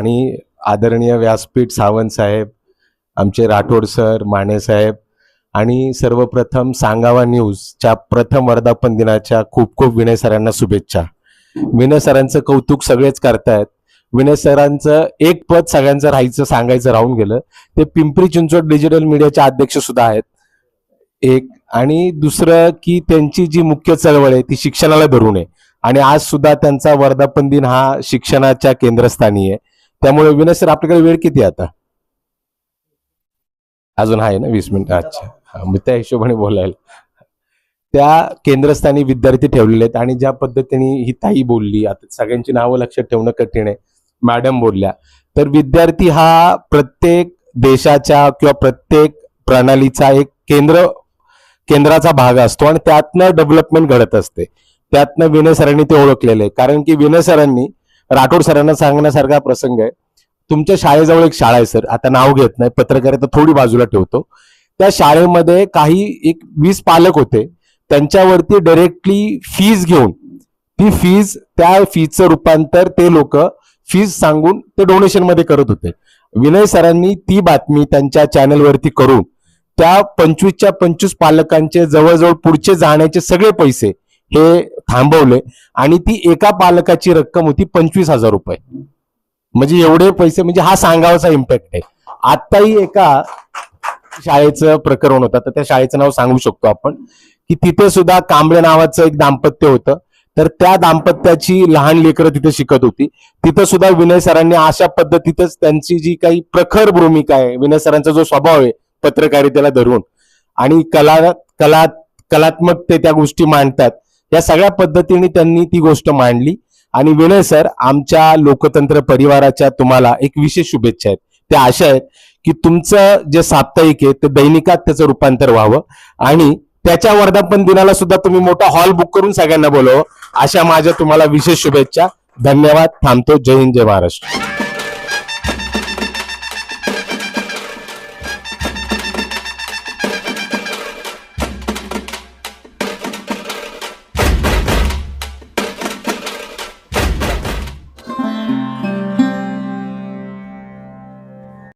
आणि आदरणीय व्यासपीठ सावंत साहेब आमचे राठोड सर माने साहेब आणि सर्वप्रथम सांगावा न्यूजच्या प्रथम वर्धापन दिनाच्या खूप खूप विनय सरांना शुभेच्छा. विनय सरांचं कौतुक सगळेच करतायत. विनय सरांचं एक पद सगळ्यांचं राहायचं सांगायचं राहून गेलं. ते पिंपरी चिंचवड डिजिटल मीडियाचे अध्यक्ष सुद्धा आहेत. एक आणि दुसरं की त्यांची जी मुख्य चळवळ आहे ती शिक्षणाला धरून आहे. आणि आज सुद्धा त्यांचा वर्धापन दिन हा शिक्षणाच्या केंद्रस्थानी आहे. त्यामुळे विनय सर आपल्याकडे वेळ किती आता? अजून आहे ना वीस मिनिट? अच्छा. हा, मग त्या हिशोबाने बोलायला. त्या केंद्रस्थानी विद्यार्थी ठेवलेले आहेत आणि ज्या पद्धतीने ही ताई बोलली आता सगळ्यांची नावं लक्षात ठेवणं कठीण आहे. मॅडम बोलल्या. तर विद्यार्थी हा प्रत्येक देशाच्या किंवा प्रत्येक प्रणालीचा एक केंद्र केंद्राचा भाग असतो आणि त्यातनं डेव्हलपमेंट घडत असते. त्यातनं विनय सरांनी ते ओळखलेलं आहे. कारण की विनय सरांनी राठोड सरांना सांगण्यासारखा प्रसंग आहे. तुमच्या शाळेजवळ एक शाळा आहे सर. आता नाव घेत नाही पत्रकारिता थोडी बाजूला ठेवतो. त्या शाळेमध्ये काही एक वीस पालक होते. त्यांच्यावरती डायरेक्टली फीज घेऊन ती फीज त्या फीजचं रूपांतर ते लोक फीज सांगून ते डोनेशनमध्ये करत होते. विनय सरांनी ती बातमी त्यांच्या चॅनलवरती करून त्या पंचवीसच्या पंचवीस पालकांचे जवळजवळ पुढचे जाण्याचे सगळे पैसे हे थांबवले आणि ती एका पालकाची रक्कम होती पंचवीस हजार रुपये. म्हणजे एवढे पैसे म्हणजे हा सांगावाचा इम्पॅक्ट आहे. आत्ताही एका शाळेचं प्रकरण होतं. तर त्या शाळेचं नाव सांगू शकतो आपण की तिथे सुद्धा कांबळे नावाचं एक दाम्पत्य होतं. तर त्या दाम्पत्याची लहान लेकरं तिथे शिकत होती. तिथं सुद्धा विनय सरांनी अशा पद्धतीतच त्यांची जी काही प्रखर भूमिका आहे विनय सरांचा जो स्वभाव आहे पत्रकारितेला धरून. आणि कला कला कलात्मक ते त्या गोष्टी मांडतात. या सगळ्या पद्धतीने त्यांनी ती गोष्ट मांडली. आणि विनय सर आमच्या लोकतंत्र परिवाराच्या तुम्हाला एक विशेष शुभेच्छा आहेत. त्या अशा आहेत की तुमचं जे साप्ताहिक आहे ते दैनिकात त्याचं रूपांतर व्हावं. आणि त्याच्या वर्धापन दिनाला सुद्धा तुम्ही मोठा हॉल बुक करून सगळ्यांना बोलव. अशा माझ्या तुम्हाला विशेष शुभेच्छा. धन्यवाद. थांबतो. जय हिंद जय महाराष्ट्र.